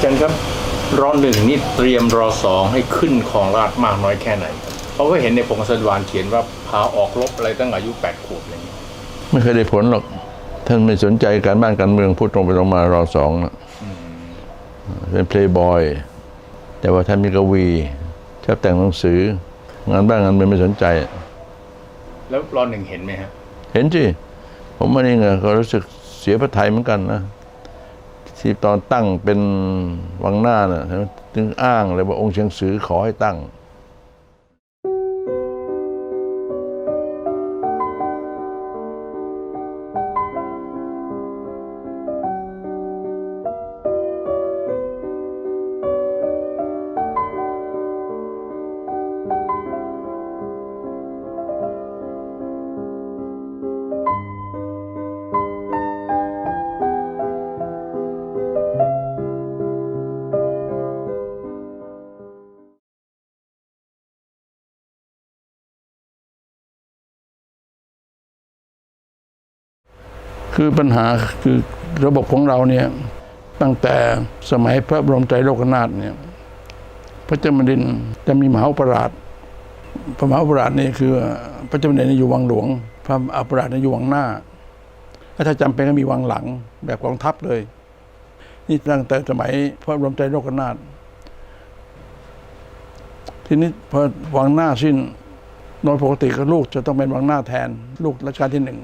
อาจารย์ครับรอหนึ่งนี่เตรียมรอสองให้ขึ้นของราชมากน้อยแค่ไหนครับเพราะว่าเห็นในพงศธรเขียนว่าพาออกรบอะไรตั้งอายุแปดขวบอะไรอย่างเงี้ยไม่เคยได้ผลหรอก ท่านไม่สนใจการบ้านการเมืองพูดตรงไปตรงมารอสองน่ะเป็นเพลย์บอยแต่ว่าท่านมีกวีชอบแต่งหนังสือ งานบ้านงานเมืองไม่สนใจ แล้วรอหนึ่งเห็นไหมฮะเห็นสิผมว่านี่ไงก็รู้สึกเสียพระไทยเหมือนกันนะ ที่ตอนตั้งเป็นวังหน้าน่ะใช่ไหมถึงอ้างเลยว่าองค์เชียงสือขอให้ตั้ง คือปัญหาคือระบบของเราเนี่ยตั้งแต่สมัยพระบรมไตรโลกนาถเนี่ยพระเจ้าแผ่นดินจะมีมหาอุปราชพระมหาอุปราชนี่คือพระเจ้าแผ่นดินอยู่วังหลวง พระอัปราชนี่อยู่วังหน้าถ้าจำเป็นก็มีวังหลังแบบกองทัพเลย นี่ตั้งแต่สมัยพระบรมไตรโลกนาถทีนี้พอวังหน้าสิ้นโดยปกติก็ลูกจะต้องเป็นวังหน้าแทน ลูกรัชกาลที่หนึ่ง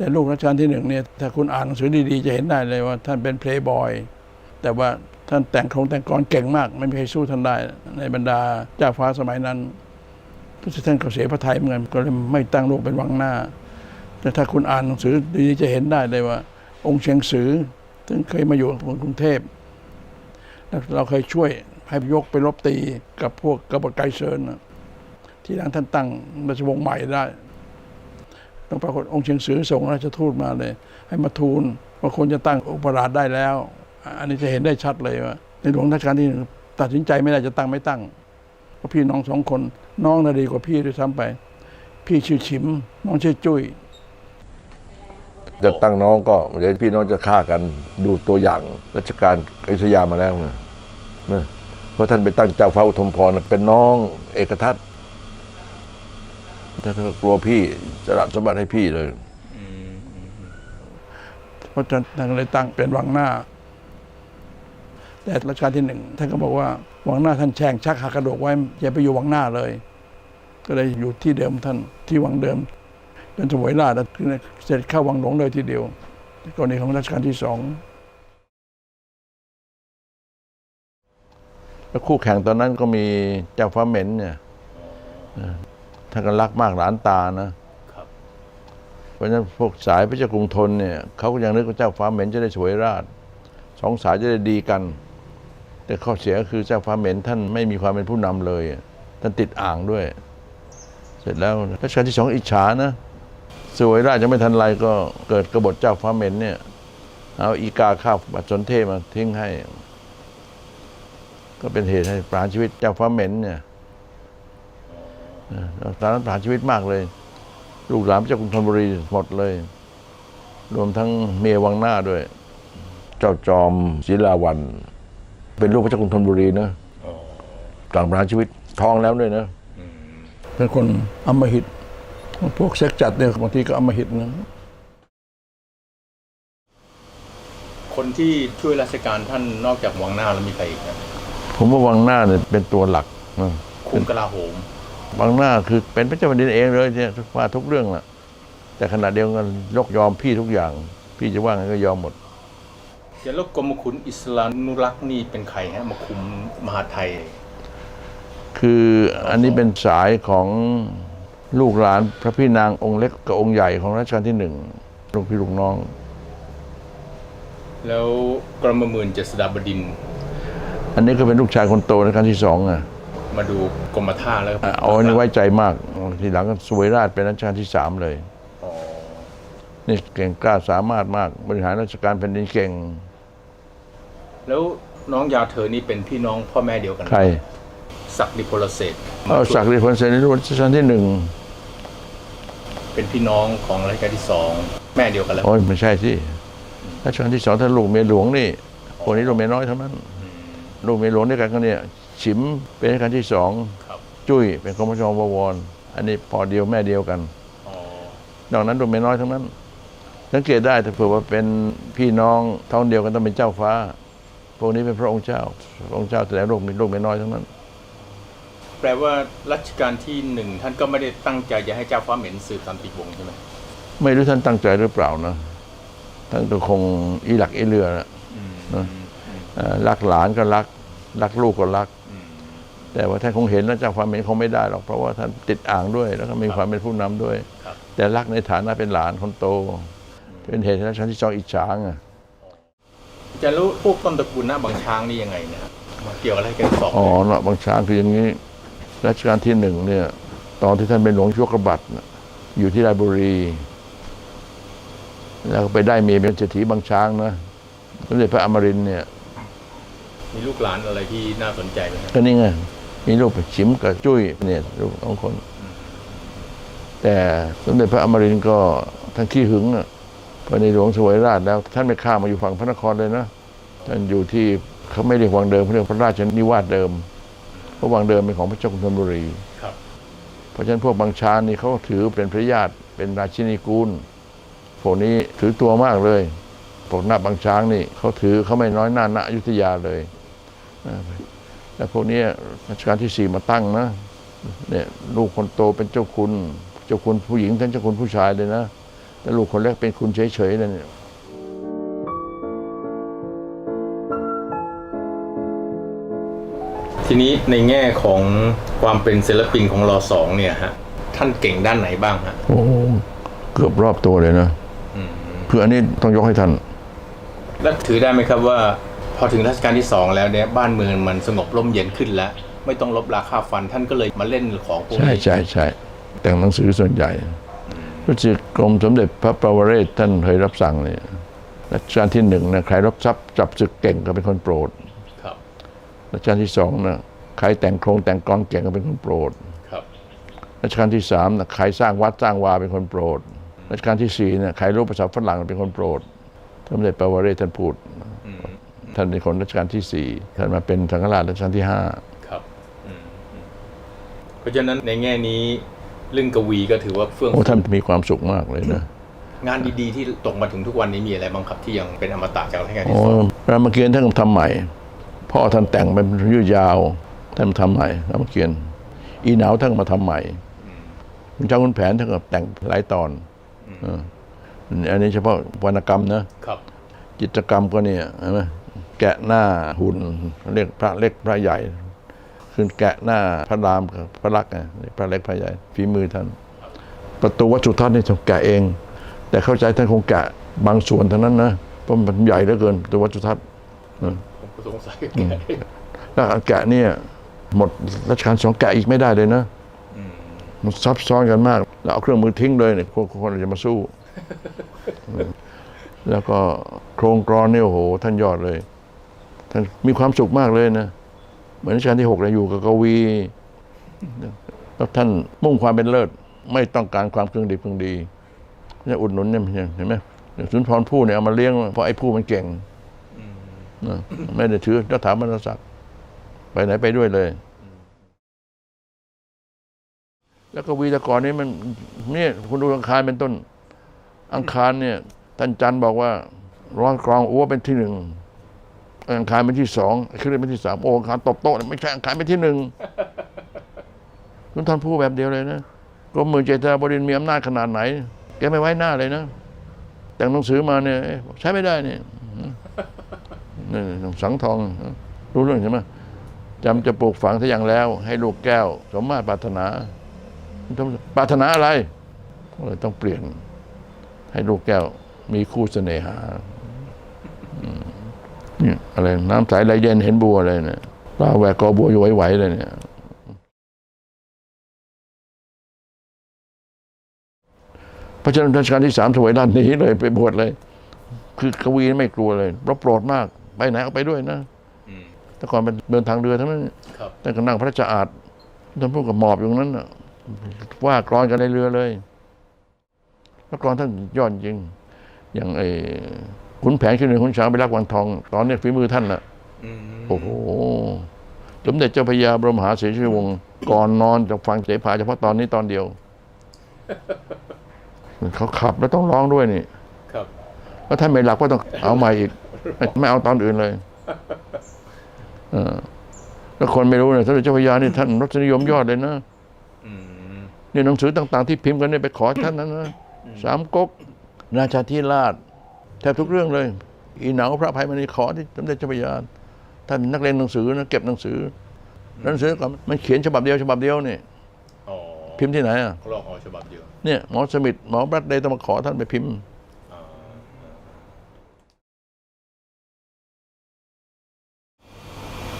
แต่ลูกรัชกาลที่หนึ่งเนี่ยถ้าคุณอ่านหนังสือดีๆ จะเห็นได้เลยว่าท่านเป็นเพลย์บอยแต่ว่าท่านแต่งโครงแต่งกรเก่งมาก ไม่มีใครสู้ท่านได้ ในบรรดาเจ้าฟ้าสมัยนั้นพระเจ้าท่านก็เสียพระทัยเหมือนกันก็เลยไม่ตั้งลูกเป็นวังหน้า แต่ถ้าคุณอ่านหนังสือดีๆจะเห็นได้เลยว่า องค์เชียงสือซึ่งเคยมาอยู่กรุงเทพแล้วเราเคยช่วยให้ยกไปรบตีกับพวกกบฏไกเซินที่หลังท่านตั้งราชวงศ์ใหม่ได้ ต้องปรากฏองค์เชียงสือส่งราชทูตมาเลย ให้มาทูลว่าควรจะตั้งอุปราชได้แล้ว อันนี้จะเห็นได้ชัดเลยว่า ในหลวงรัชกาลที่หนึ่งตัดสินใจไม่ได้จะตั้งไม่ตั้งเพราะพี่น้องสองคนน้องน่ะดีกว่าพี่ด้วยซ้ำไป พี่ชื่อฉิม น้องชื่อจุ้ยจะตั้งน้องก็เดี๋ยวพี่น้องจะฆ่ากันดูตัวอย่างรัชกาลอยุธยามาแล้วไงนะเพราะท่านไปตั้งเจ้าฟ้าอุทมพรเป็นน้องเอกทัต ท่านก็กลัวพี่จะรับสมบัติให้พี่เลยเพราะฉะนั้นท่านก็เลยตั้งเป็นวังหน้า แต่รัชกาลที่หนึ่งท่านก็บอกว่าวังหน้าท่านแช่งชักหักกระโดกไว้อย่าไปอยู่วังหน้าเลย ก็เลยอยู่ที่เดิมท่านที่วังเดิมจนสวยราชแล้วเสร็จเข้าวังหลวงเลยทีเดียวกรณีของรัชกาลที่สองแล้วคู่แข่งตอนนั้นก็มีเจ้าฟ้าเหม็นเนี่ยเออ ท่านก็รักมากหลานตานะครับเพราะฉะนั้นพวกสายพระเจ้ากรุงธนเนี่ยเขาก็ยังนึกว่าเจ้าฟ้าเหม็นจะได้สวยราชสองสายจะได้ดีกัน แต่ข้อเสียก็คือเจ้าฟ้าเหม็นท่านไม่มีความเป็นผู้นำเลย ท่านติดอ่างด้วย เสร็จแล้วรัชกาลที่สองอิจฉานะสวยราชยังไม่ทันไรก็เกิดกบฏเจ้าฟ้าเหม็นเนี่ยเอาอีกาข้าวบัตรสนเทมาทิ้งให้ ก็เป็นเหตุให้ประหารชีวิตเจ้าฟ้าเหม็นเนี่ย เออตอนนั้นประหารชีวิตมากเลย ลูกหลานพระเจ้ากรุงธนบุรีหมดเลย รวมทั้งเมียวังหน้าด้วย เจ้าจอมศิลาวัน เป็นลูกพระเจ้ากรุงธนบุรีนะกลางประหารชีวิตท้องแล้วด้วยนะเป็นคนอำมหิต พวกเซ็กจัดเนี่ยบางทีก็อำมหิตนะคนที่ช่วยราชการท่านนอกจากวังหน้าแล้วมีใครอีกครับผมว่าวังหน้าเนี่ยเป็นตัวหลักนะคุมกลาโหม วังหน้าคือเป็นพระเจ้าแผ่นดินเองเลยเนี่ยว่าทุกเรื่องแหละแต่ขณะเดียวกันยกยอมพี่ทุกอย่าง พี่จะว่าไงก็ยอมหมดเดี๋ยวแล้วกรมขุนอิสลานุรักษ์นี่เป็นใครฮะมาคุมมหาไทย คืออันนี้เป็นสายของลูกหลานพระพี่นางองค์เล็กกับองค์ใหญ่ของรัชกาลที่หนึ่งลูกพี่ลูกน้อง แล้วกรมหมื่นเจษฎาบดินทร์อันนี้ก็เป็นลูกชายคนโตในรัชกาลที่สองอะ มาดูกรมท่าแล้วอะเอาอันนี้ไว้ใจมาก ทีหลังก็สวยราชเป็นรัชกาลที่สามเลย อ๋อนี่เก่งกล้าสามารถมาก บริหารราชการแผ่นดินเก่ง แล้วน้องยาเธอนี่เป็นพี่น้องพ่อแม่เดียวกันไหมใครศักดิพลเศรษฐ์เอาศักดิ์พลเสนรุ่นรัชกาลที่หนึ่งเป็นพี่น้องของรัชกาลที่สองแม่เดียวกันแล้วโอ้ยไม่ใช่สิรัชกาลที่สองท่านลูกเมียหลวงนี่พวกนี้ลูกเมียน้อยทั้งนั้นลูกเมียหลวงด้วยกันก็เนี่ย ฉิมเป็นรัชกาลที่สองครับจุ้ยเป็นกรมชบวรอันนี้พอเดียวแม่เดียวกันอ๋อนอกนั้นลูกเมียน้อยทั้งนั้น สังเกตได้ถ้าเผื่อว่าเป็นพี่น้องท้องเดียวกันต้องเป็นเจ้าฟ้า พวกนี้เป็นพระองค์เจ้าพระองค์เจ้าแต่ละลูกมีลูกเมียน้อยทั้งนั้น แปลว่ารัชกาลที่หนึ่งท่านก็ไม่ได้ตั้งใจจะให้เจ้าฟ้าเหม็นสืบสันติวงศ์ใช่ไหมไม่รู้ท่านตั้งใจหรือเปล่านะท่านก็คงอีหลักอีเรือนะอืมนะเอ่อรักหลานก็รัก รักลูกก็รักอืม แต่ว่าท่านคงเห็นแล้วจากความเห็นคงไม่ได้หรอกเพราะว่าท่านติดอ่างด้วย แล้วก็มีความเป็นผู้นำด้วยครับแต่รักในฐานะเป็นหลานคนโต เป็นเหตุให้รัชกาลที่สองอิจฉาไงจะรู้พวกต้นตระกูลหน้าบางช้างนี่ยังไงเนะครับมาเกี่ยวอะไรกันสองอ๋อเนาะบางช้างคืออย่างนี้รัชกาลที่หนึ่งเนี่ย ตอนที่ท่านเป็นหลวงชั่วกระบัดน่ะอยู่ที่ราชบุรี แล้วก็ไปได้เมียเป็นเศรษฐีบางช้างนะสมเด็จพระอมรินทร์เนี่ยมีลูกหลานอะไรที่น่าสนใจไหมครับก็นี่ไง มีลูกฉิมกับจุ้ยเนี่ยลูกสองคน แต่สมเด็จพระอมรินทร์ก็ท่านขี้หึงอะพอในหลวงสวยราชแล้ว ท่านไม่ข้ามมาอยู่ฝั่งพระนครเลยนะท่านอยู่ที่เขาไม่เรียกวังเดิมเขาเรียกพระราชนิวาสเดิมเพราะวังเดิมเป็นของพระเจ้ากรุงธนบุรีครับเพราะฉะนั้นพวกบางชานี่เขาถือเป็นพระญาติเป็นราชินีกูลพวกนี้ถือตัวมากเลยพวกหน้าบางช้างนี่เขาถือเขาไม่น้อยหน้าณอยุธยาเลยนะ แล้วพวกเนี้ยรัชกาลที่สี่มาตั้งนะเนี่ยลูกคนโตเป็นเจ้าคุณ เจ้าคุณผู้หญิงท่านเจ้าคุณผู้ชายเลยนะแต่ลูกคนเล็กเป็นคุณเฉยๆเลยเนี่ยทีนี้ในแง่ของความเป็นศิลปินของรอสองเนี่ยฮะท่านเก่งด้านไหนบ้างฮะโอ้โหเกือบรอบตัวเลยนะอืมคืออันนี้ต้องยกให้ท่านแล้วถือได้ไหมครับว่า พอถึงรัชกาลที่สองแล้วเนี่ยบ้านเมืองมันสงบร่มเย็นขึ้นแล้ว ไม่ต้องลบราค่าฟันท่านก็เลยมาเล่นของพวกใช่นี้ใช่ใช่แต่งหนังสือส่วนใหญ่รู้สึกกรมสมเด็จพระปวเรศท่านเคยรับสั่งเนี่ยรัชกาลที่หนึ่งนะใครรับทรัพย์จับศึกเก่งก็เป็นคนโปรดครับรัชกาลที่สองนะใครแต่งโครงแต่งกลอนเก่งก็เป็นคนโปรดครับรัชกาลที่สามนะใครสร้างวัดสร้างวาเป็นคนโปรดรัชกาลที่สี่นะใครรู้ภาษาฝรั่งเป็นคนโปรดสมเด็จปวเรศท่านพูดอืม ท่านเป็นคนรัชกาลที่สี่ท่านมาเป็นสังฆราชรัชกาลที่ห้าครับอืมอืมเพราะฉะนั้นในแง่นี้เรื่องกวีก็ถือว่าเฟื่องโอ้ฟูท่านมีความสุขมากเลยนะงานดีๆที่ตกมาถึงทุกวันนี้มีอะไรบ้างครับที่ยังเป็นอมตะจากรัชกาลที่โอ้สองรามเกียรติ์ท่านก็ทำใหม่ พ่อท่านแต่งเป็นยืดยาวท่านมาทำใหม่รามเกียรติ์อีหนาวท่านก็มาทำใหม่คุณเจ้าคุณแผนท่านก็แต่งหลายตอนเอออันนี้เฉพาะวรรณกรรมนะครับ จิตรกรรมก็เนี่ยเห็นไหม แกะหน้าหุ่นเรียกพระเล็กพระใหญ่คือแกะหน้าพระรามกับพระลักษณ์ไงพระเล็กพระใหญ่ฝีมือท่าน ประตูวัดสุทัศน์นี่ท่านแกะเอง แต่เข้าใจท่านคงแกะบางส่วนเท่านั้นนะเพราะมันใหญ่เหลือเกินประตูวัดสุทัศน์ผมก็สงสัยแล้วแกะเนี่ยหมดรัชกาลสองแกะอีกไม่ได้เลยนะมันซับซ้อนกันมากแล้วเอาเครื่องมือทิ้งเลยเนี่ยคนคนจะมาสู้ แล้วก็โครงกรอนเนี่ยโอ้โหท่านยอดเลย ท่านมีความสุขมากเลยนะ เหมือนรัชกาลที่หกเลยอยู่กับกวีแล้วท่านมุ่งความเป็นเลิศ ไม่ต้องการความเครื่องดีเครื่องดีเนี่ยอุดหนุนเนี่ยเห็นไหมสุนทรภู่เนี่ยเอามาเลี้ยงเพราะไอ้ผู้มันเก่งนะไม่ได้ถือยศถาบรรดาศักดิ์ไปไหนไปด้วยเลย แล้วก็วีตะกรนี่มันเนี่ยคุณดูอังคารเป็นต้น อังคารเนี่ยท่านจันทร์บอกว่า ร้อนกรองอ้วเป็นที่หนึ่ง อังคารเป็นที่สองขึ้นเป็นที่สามโอ้อังคารตบโต๊ะไม่ใช่อังคารเป็นที่หนึ่งคุณท่านพูดแบบเดียวเลยนะกรมมือเจตนาบดินมีอำนาจขนาดไหน แกไม่ไว้หน้าเลยนะ แต่งหนังสือมาเนี่ยใช้ไม่ได้เนี่ยนี่สังทอง รู้เรื่องใช่ไหมจำจะปลูกฝังทะยังแล้ว ให้ลูกแก้ว สมมาตรปรารถนาปรารถนาอะไรก็เลยต้องเปลี่ยน ให้ลูกแก้ว มีคู่เสน่หา เนี่ยอะไรน้ำใสไหลเย็นเห็นบัวเลยเนี่ยปลาแหวกกอบัวอยู่ไหวๆเลยเนี่ยเพราะฉะนั้นรัชกาลที่สามถวายด้านนี้เลยไปบวชเลย คือกวีไม่กลัวเลยเราโปรดมาก ไปไหนก็ไปด้วยนะอืมแต่ก่อนเป็นเดินทางเรือทั้งนั้นครับแต่ก็นั่งพระราชอาณท่านพูดกับหมอบอยู่ตรงนั้นน่ะว่ากรอนกันในเรือเลย แล้วกรอนท่านยอดจริง อย่างไอ้ ขุนแผนขึ้นหนึ่งขุนช้างไปรักวังทอง ตอนนี้ฝีมือท่านน่ะอืมโอ้โหสมเด็จเจ้าพระยาบรมมหาเสรีวงศ์ก่อนนอนจะฟังเสภาเฉพาะตอนนี้ตอนเดียวเขาขับแล้วต้องร้องด้วยนี่ครับแล้วท่านไม่หลับก็ต้องเอาใหม่อีก ไม่ไม่เอาตอนอื่นเลยเออแล้วคนไม่รู้เนี่ยสมเด็จเจ้าพระยานี่ท่านรสนิยมยอดเลยนะอืมนี่หนังสือต่าง ๆ ที่พิมพ์กันเนี่ยไปขอท่านนั้นนะสามก๊กราชาธิราช แทบทุกเรื่องเลย อีหนังพระอภัยมณีขอที่สมเด็จเจ้าพระยาท่านนักเรียนหนังสือนะเก็บหนังสือหนังสือก่อนมันเขียนฉบับเดียวฉบับเดียวนี่อ๋อพิมพ์ที่ไหนอะเขาลอกเอาฉบับเดียวเนี่ยหมอสมิธหมอแบรดเดย์ต้องมาขอท่านไปพิมพ์อ่า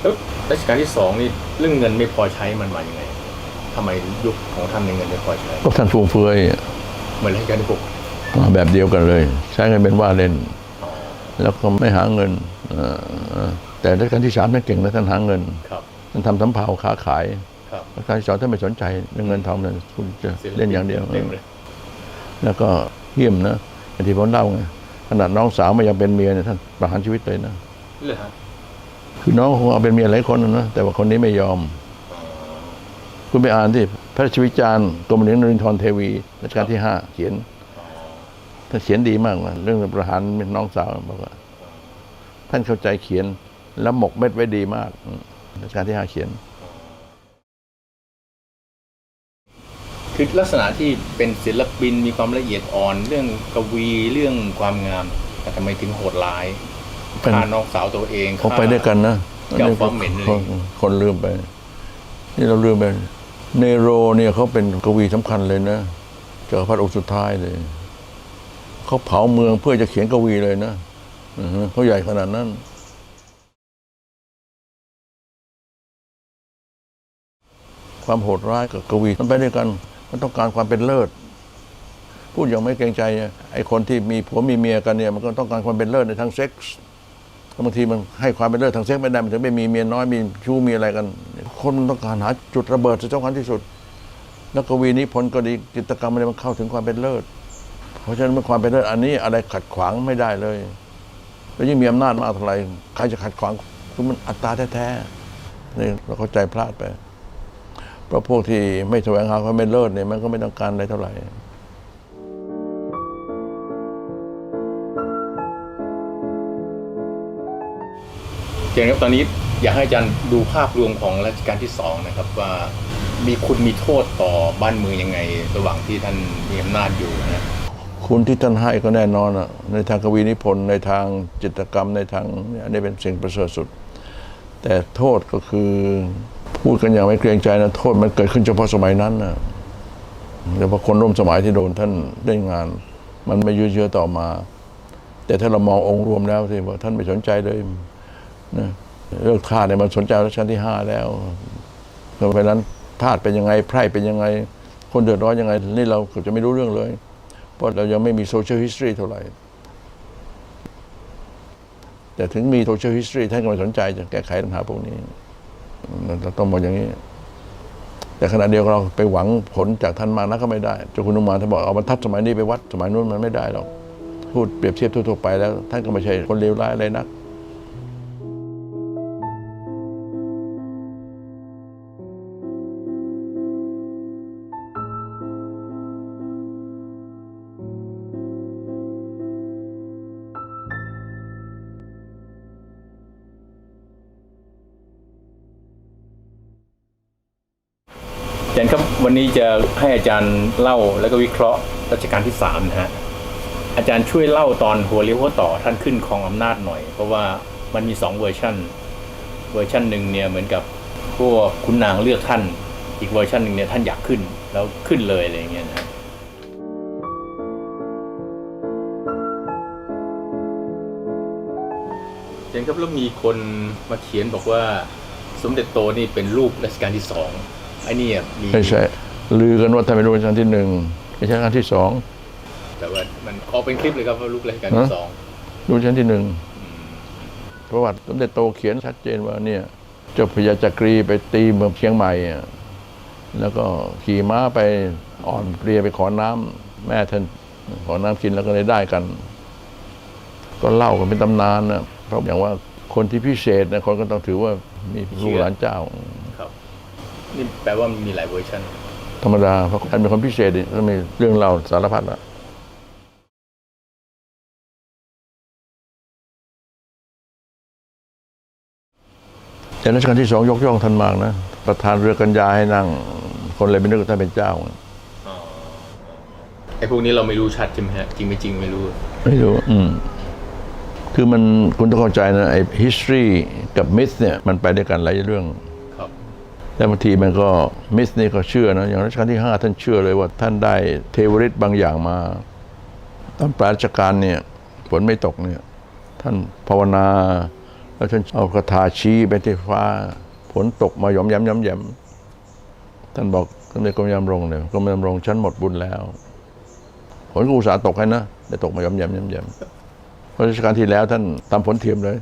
แล้วรัชกาลที่สองนี่เรื่องเงินไม่พอใช้มันมาอย่างไงทำไมยุคของท่านในเงินไม่พอใช้ก็ท่านฟุ่มเฟือยเหมือนรัชกาลที่หก แบบเดียวกันเลย ใช้เงินเป็นว่าเล่นอ๋อแล้วก็ไม่หาเงินเอ่อแต่รัชกาลที่สามท่านเก่งนะท่านหาเงินครับท่านทำสำเภาค้าขายครับรัชกาลที่สองท่านไม่สนใจเรื่องเงินทองเลยคุณจะเล่นอย่างเดียวเต็มเลยแล้วก็เยี่ยมนะอย่างที่ผมเล่าไงขนาดน้องสาวไม่ยังเป็นเมียเนี่ยท่านประหารชีวิตเลยนะเลยฮะคือน้องคงเอาเป็นเมียหลายคนนะนะแต่ว่าคนนี้ไม่ยอม คุณไปอ่านที่พระราชวิจารณ์กรมหลวงนรินทรเทวีรัชกาลที่ห้าเขียนอ๋อ ท่านเขียนดีมากนะเรื่องประหารน้องสาวบอกว่าท่านเข้าใจเขียนแล้วหมกเม็ดไว้ดีมากอืมรัชกาลที่ห้าเขียน คือลักษณะที่เป็นศิลปินมีความละเอียดอ่อน เรื่องกวีเรื่องความงามแต่ทำไมถึงโหดร้ายเป็นฆ่าน้องสาวตัวเองเขาไปด้วยกันนะเจ้าฟ้าเหม็นเลยคนคนลืมไป นี่เราลืมไปเนโรเนี่ยเขาเป็นกวีสำคัญเลยนะจักรพรรดิองค์สุดท้ายเลย เขาเผาเมืองเพื่อจะเขียนกวีเลยนะเขาใหญ่ขนาดนั้น ความโหดร้ายกับกวีมันไปด้วยกัน มันต้องการความเป็นเลิศ พูดอย่างไม่เกรงใจไอ้คนที่มีผัวมีเมียกันเนี่ย มันก็ต้องการความเป็นเลิศในทางเซ็กส์บางทีมันให้ความเป็นเลิศทางเซ็กส์ไม่ได้มันถึงไม่มีเมียน้อยมีชู้มีอะไรกัน คนมันต้องการหาจุดระเบิดที่สำคัญที่สุด แล้วกวีนิพนธ์ก็ดีจิตรกรรมอะไรมันเข้าถึงความเป็นเลิศ เพราะฉะนั้นเมันความเป็นเลิศอันนี้อะไรขัดขวางไม่ได้เลย แล้วยิ่งมีอำนาจมากเท่าไหร่ใครจะขัดขวางคือมันอัตตราแท้ๆนี่เราเข้าใจพลาดไป เพราะพวกที่ไม่แสวงหาความเป็นเลิศเนี่ยมันก็ไม่ต้องการอะไรเท่าไหร่เจนครับตอนนี้อยากให้อาจารย์ดูภาพรวมของรัชกาลที่สองนะครับว่ามีคุณมีโทษต่อบ้านเมืองยังไง ระหว่างที่ท่านมีอำนาจอยู่นะคุ คุณที่ท่านให้ก็แน่นอนอะในทางกวีนิพนธ์ในทางจิตกรรมในทางอันนี้เป็นสิ่งประเสริฐสุด แต่โทษก็คือพูดกันอย่างไม่เกรงใจนะโทษมันเกิดขึ้นเฉพาะสมัยนั้นนะแต่พอคนร่วมสมัยที่โดนท่านได้งาน มันไม่ยืดเยื้อต่อมา แต่ถ้าเรามององค์รวมแล้วสิว่าท่านไม่สนใจเลยนะเรื่องทาสเนี่ยมันสนใจรัชกาลที่ห้าแล้วเพราะฉะนั้นทาสเป็นยังไงไพร่เป็นยังไง คนเดือดร้อนยังไง นี่เราเก็จะไม่รู้เรื่องเลย เพราะเรายังไม่มีโซเชียลฮิสตรีเท่าไหร่ แต่ถึงมีโซเชียลฮิสตรีท่านก็ไม่สนใจจะแก้ไขปัญหาพวกนี้เราต้องมองอย่างนี้ แต่ขณะเดียวกันเราไปหวังผลจากท่านมานะก็ไม่ได้จ้าคุณนุมานท่านบอกเอาบรรทัดสมัยนี้ไปวัดสมัยนู้นมันไม่ได้หรอกพูดเปรียบเทียบทั่วๆไปแล้ว ท่านก็ไม่ใช่คนเลวร้ายอะไรนัก วันนี้จะให้อาจารย์เล่าแล้วก็วิเคราะห์รัชกาลที่สามนะฮะอาจารย์ช่วยเล่าตอนหัวเลี้ยวหัวต่อท่านขึ้นครองอำนาจหน่อย เพราะว่ามันมีสองเวอร์ชันเวอร์ชันหนึ่งเนี่ยเหมือนกับพวกคุณนางเลือกท่าน อีกเวอร์ชันหนึ่งเนี่ยท่านอยากขึ้นแล้วขึ้นเลยอะไรอย่างเงี้ยนะฮะอาจารย์ครับแล้วมีคนมาเขียนบอกว่าสมเด็จโตนี่เป็นลูกรัชกาลที่สอง ไอ้นี่อะมีไม่ใช่ ลือกันว่าท่านเป็นรัชกาลที่หนึ่งรัชกาลที่สอง แต่ว่ามันออกเป็นคลิปเลยครับว่าลูกรัชกาลที่ฮะ สองรัชกาลที่หนึ่งประวัติสมเด็จโตเขียนชัดเจนว่าเนี่ยเจ้าพญาจักรีไปตีเมืองเชียงใหม่อะแล้วก็ขี่ม้าไปอ่อนเพลียไปขอน้ำแม่ท่านขอน้ำกินแล้วก็เลยได้กัน ก็เล่ากันเป็นตำนานนะเพราะอย่างว่าคนที่พิเศษนะคนก็ต้องถือว่ามีลูกหลานเจ้าครับ นี่แปลว่ามันมีหลายเวอร์ชันธรรมดาเพราะการเป็นคนพิเศษนี่ก็มีเรื่องเล่าสารพัดละแต่รัชกาลที่สองยกย่องท่านมากนะ ประธานเรือกัญญาให้นั่ง คนเลยไม่นึกว่าท่านเป็นเจ้าอ๋อไอ้พวกนี้เราไม่รู้ชัดใช่ไหมฮะจริงไม่จริงไม่รู้ ไม่รู้ อืมคือมันคุณต้องเข้าใจนะไอ้ history กับ myth เนี่ย มันไปด้วยกันหลายเรื่องครับ แต่บางทีมันก็ myth นี่ก็เชื่อนะอย่างรัชกาลที่ห้าท่านเชื่อเลยว่าท่านได้เทวฤทธิ์บางอย่างมาตอนปลายรัชกาลเนี่ยฝนไม่ตกเนี่ยท่านภาวนาแล้วท่านเอาคาถาชี้ไปที่ฟ้าฝนตกมาหยอมย้มหย้มแย้มท่านบอกท่านในกรมยามรงเนี่ยกรมยามรงฉันหมดบุญแล้วฝนก็อุตส่าห์ตกให้นะแต่ตกมาหยอมย้มหย้มแย้มเพราะรัชกาลที่แล้วท่านทำฝนเทียมเลย